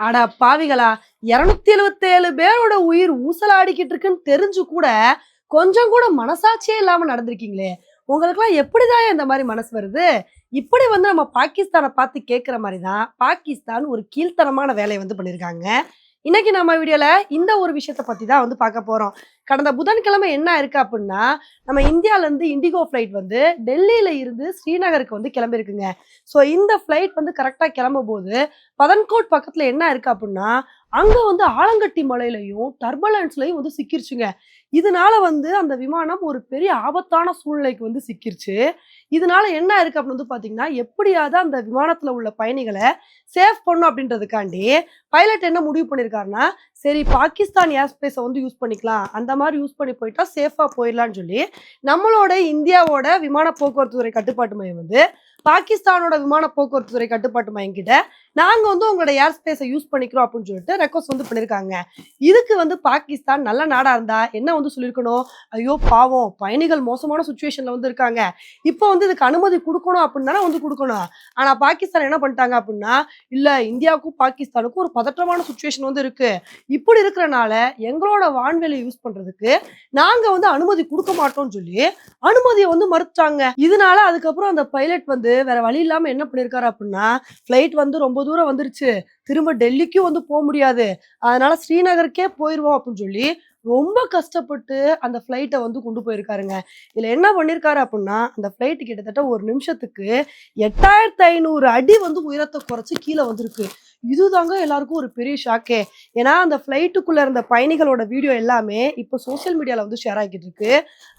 அட பாவிகளா இருநூத்தி எழுபத்தேழு பேரோட உயிர் ஊசலாடிக்கிட்டு இருக்குன்னு தெரிஞ்சு கூட கொஞ்சம் கூட மனசாட்சியே இல்லாம நடந்திருக்கீங்களே. உங்களுக்குலாம் எப்படிதான் இந்த மாதிரி மனசு வருது? இப்படி வந்து நம்ம பாகிஸ்தானை பார்த்து கேட்குற மாதிரி தான் பாகிஸ்தான் ஒரு கீழ்த்தனமான வேலையை வந்து பண்ணியிருக்காங்க இன்னைக்கு நம்ம வீடியோல இந்த ஒரு விஷயத்தை பத்தி தான் வந்து பார்க்க போறோம். கடந்த புதன்கிழமை என்ன இருக்கு அப்படின்னா நம்ம இந்தியாவிலேருந்து இண்டிகோ ஃப்ளைட் வந்து டெல்லியில் இருந்து ஸ்ரீநகருக்கு வந்து கிளம்பிருக்குங்க. ஸோ இந்த ஃப்ளைட் வந்து கரெக்டாக கிளம்பும் போது பதன்கோட் பக்கத்தில் என்ன இருக்கு அப்படின்னா அங்கே வந்து ஆலங்கட்டி மலையிலையும் டர்பலன்ஸ்லையும் வந்து சிக்கிருச்சுங்க. இதனால வந்து அந்த விமானம் ஒரு பெரிய ஆபத்தான சூழ்நிலைக்கு வந்து சிக்கிருச்சு. இதனால என்ன இருக்கு அப்படின்னு வந்து பார்த்தீங்கன்னா எப்படியாவது அந்த விமானத்தில் உள்ள பயணிகளை சேஃப் பண்ணும் அப்படின்றதுக்காண்டி பைலட் என்ன முடிவு பண்ணியிருக்காருன்னா சரி பாகிஸ்தான் ஏர் ஸ்பேஸை வந்து யூஸ் பண்ணிக்கலாம். அந்த மாதிரி யூஸ் பண்ணி போயிட்டா சேஃபாக போயிடலான்னு சொல்லி நம்மளோட இந்தியாவோட விமான போக்குவரத்து துறை கட்டுப்பாட்டு மையம் வந்து பாகிஸ்தானோட விமான போக்குவரத்து துறை கட்டுப்பாட்டு மையம் கிட்ட நாங்க வந்து உங்களோட ஏர் ஸ்பேஸை யூஸ் பண்ணிக்கிறோம் அப்படின்னு சொல்லிட்டு ரெக்வஸ்ட் வந்து பண்ணியிருக்காங்க இதுக்கு வந்து பாகிஸ்தான் நல்ல நாடா இருந்தா என்ன வந்து சொல்லியிருக்கணும் ஐயோ பாவம் பயணிகள் மோசமான சுச்சுவேஷன்ல வந்து இருக்காங்க. இப்போ வந்து இதுக்கு அனுமதி கொடுக்கணும் அப்படின்னு தானே வந்து கொடுக்கணும். ஆனா பாகிஸ்தான் என்ன பண்ணிட்டாங்க அப்படின்னா இல்ல இந்தியாவுக்கும் பாகிஸ்தானுக்கும் ஒரு பதற்றமான சுச்சுவேஷன் வந்து இருக்கு. இப்படி இருக்கிறனால எங்களோட வான்வெளி யூஸ் பண்றதுக்கு நாங்க வந்து அனுமதி கொடுக்க மாட்டோம்னு சொல்லி அனுமதியை வந்து மறுத்தாங்க. இதனால அதுக்கப்புறம் அந்த பைலட் வந்து வேற வழி இல்லாம என்ன பண்ணிருக்காரு அப்படின்னா ஃப்ளைட் வந்து ரொம்ப தூரம் வந்துருச்சு. திரும்ப டெல்லிக்கும் வந்து போக முடியாது. அதனால ஸ்ரீநகருக்கே போயிடுவோம் அப்படின்னு சொல்லி ரொம்ப கஷ்டப்பட்டு அந்த ஃப்ளைட்டை வந்து கொண்டு போயிருக்காருங்க. இதில் என்ன பண்ணியிருக்காரு அப்படின்னா அந்த ஃப்ளைட்டு கிட்டத்தட்ட ஒரு நிமிஷத்துக்கு எட்டாயிரத்து ஐநூறு அடி வந்து உயரத்தை குறைச்சி கீழே வந்திருக்கு. இதுதாங்க எல்லாருக்கும் ஒரு பெரிய ஷாக்கே. ஏன்னா அந்த ஃப்ளைட்டுக்குள்ள இருந்த பயணிகளோட வீடியோ எல்லாமே இப்போ சோஷியல் மீடியாவில் வந்து ஷேர் ஆகிட்டு இருக்கு.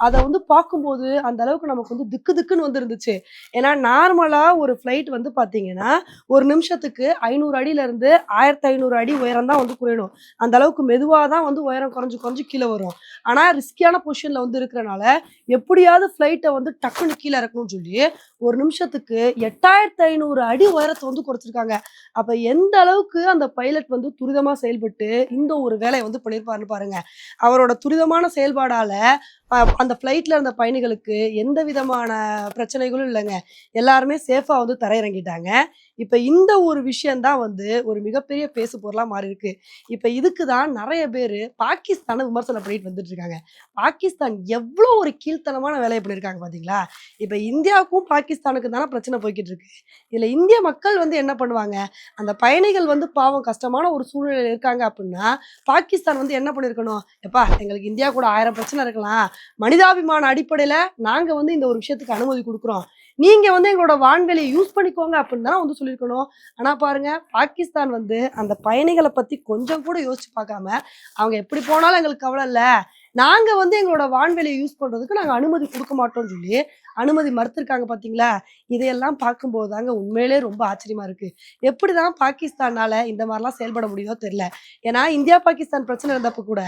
அதை வந்து பார்க்கும்போது அந்த அளவுக்கு நமக்கு வந்து திக்கு திக்குன்னு வந்து இருந்துச்சு ஏன்னா நார்மலாக ஒரு ஃப்ளைட் வந்து பார்த்தீங்கன்னா ஒரு நிமிஷத்துக்கு ஐநூறு அடியிலேருந்து ஆயிரத்தி ஐநூறு அடி உயரம் தான் வந்து குறையணும். அந்த அளவுக்கு மெதுவாக தான் வந்து உயரம் குறைஞ்சு குறைஞ்சு கீழே வரும். ஆனால் ரிஸ்கியான பொசிஷனில் வந்து இருக்கிறனால எப்படியாவது ஃப்ளைட்டை வந்து டக்குன்னு கீழே இறக்கணும்னு சொல்லி ஒரு நிமிஷத்துக்கு எட்டாயிரத்தி ஐநூறு அடி உயரத்தை வந்து குறைச்சிருக்காங்க. அப்போ எந்த அந்த அளவுக்கு அந்த பைலட் வந்து துரிதமாக செயல்பட்டு இந்த ஒரு வேலையை வந்து பண்ணியிருப்பாருன்னு பாருங்க. அவரோட துரிதமான செயல்பாடால அஹ், அந்த ஃப்ளைட்டில் இருந்த பயணிகளுக்கு எந்த விதமான பிரச்சனைகளும் இல்லைங்க. எல்லாருமே சேஃபாக வந்து தரையிறங்கிட்டாங்க. இப்போ இந்த ஒரு விஷயம்தான் வந்து ஒரு மிகப்பெரிய பேசு பொருளாக மாறி இருக்கு இப்போ இதுக்கு தான் நிறைய பேர் பாகிஸ்தானை விமர்சனம் பண்ணிட்டு வந்துட்டு இருக்காங்க பாகிஸ்தான் எவ்வளோ ஒரு கீழ்த்தனமான வேலையை பண்ணியிருக்காங்க பார்த்தீங்களா இப்போ இந்தியாவுக்கும் பாகிஸ்தானுக்கு தானே பிரச்சனை போய்கிட்டு இருக்கு இதில் இந்திய மக்கள் வந்து என்ன பண்ணுவாங்க? அந்த பயணிகள் வந்து பாவம் கஷ்டமான ஒரு சூழ்நிலையில் இருக்காங்க அப்படின்னா பாகிஸ்தான் வந்து என்ன பண்ணியிருக்கணும்? எப்பா எங்களுக்கு இந்தியா கூட ஆயிரம் பிரச்சனை இருக்கலாம். மனிதாபிமான அடிப்படையில் நாங்கள் வந்து இந்த ஒரு விஷயத்துக்கு அனுமதி கொடுக்குறோம். நீங்கள் வந்து எங்களோட வான்வெளியை யூஸ் பண்ணிக்கோங்க அப்படின்னு தான் வந்து சொல்லியிருக்கணும். ஆனா பாருங்க பாகிஸ்தான் வந்து அந்த பயணிகளை பத்தி கொஞ்சம் கூட யோசிச்சு பார்க்காம அவங்க எப்படி போனாலும் எங்களுக்கு கவலை இல்லை. நாங்கள் வந்து எங்களோட வான்வெளியை யூஸ் பண்ணுறதுக்கு நாங்கள் அனுமதி கொடுக்க மாட்டோம்னு சொல்லி அனுமதி மறுத்திருக்காங்க பார்த்தீங்களா இதையெல்லாம் பார்க்கும்போது தாங்க உண்மையிலே ரொம்ப ஆச்சரியமா இருக்கு. எப்படிதான் பாகிஸ்தானால இந்த மாதிரிலாம் செயல்பட முடியுதோ தெரில ஏன்னா இந்தியா பாகிஸ்தான் பிரச்சனை இருந்தப்போ கூட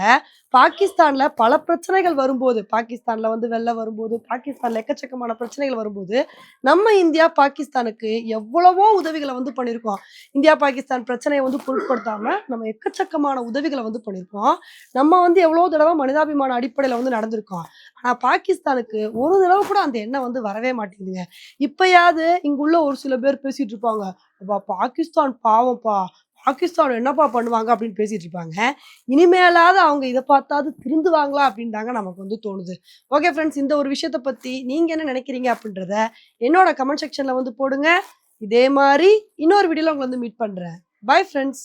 பாகிஸ்தானில் பல பிரச்சனைகள் வரும்போது பாகிஸ்தானில் வந்து வெள்ளம் வரும்போது பாகிஸ்தானில் எக்கச்சக்கமான பிரச்சனைகள் வரும்போது நம்ம இந்தியா பாகிஸ்தானுக்கு எவ்வளவோ உதவிகளை வந்து பண்ணியிருக்கோம் இந்தியா பாகிஸ்தான் பிரச்சனையை வந்து பொருட்படுத்தாமல் நம்ம எக்கச்சக்கமான உதவிகளை வந்து பண்ணியிருக்கோம் நம்ம வந்து எவ்வளோ தடவை மனிதாபிமான அடிப்படையில் வந்து நடந்திருக்கோம். ஆனால் பாகிஸ்தானுக்கு ஒரு தடவை கூட அந்த எண்ணம் வந்து வரவே மாட்டேங்குதுங்க. இப்பயாவது இங்குள்ள ஒரு சில பேர் பேசிட்டு இருப்பாங்க "அப்பா, பாகிஸ்தான் பாவம்ப்பா பாகிஸ்தான் என்னப்பா பண்ணுவாங்க? அப்படின்னு பேசிட்டு இருப்பாங்க. இனிமேலாவது அவங்க இதை பார்த்தாவது திருந்துவாங்களா அப்படின்னு தாங்க நமக்கு வந்து தோணுது. ஓகே ஃப்ரெண்ட்ஸ் இந்த ஒரு விஷயத்தை பற்றி நீங்கள் என்ன நினைக்கிறீங்க அப்படின்றத என்னோட கமெண்ட் செக்ஷனில் வந்து போடுங்க. இதே மாதிரி இன்னொரு வீடியோவில் உங்களை வந்து மீட் பண்ணுறேன் பை ஃப்ரெண்ட்ஸ்!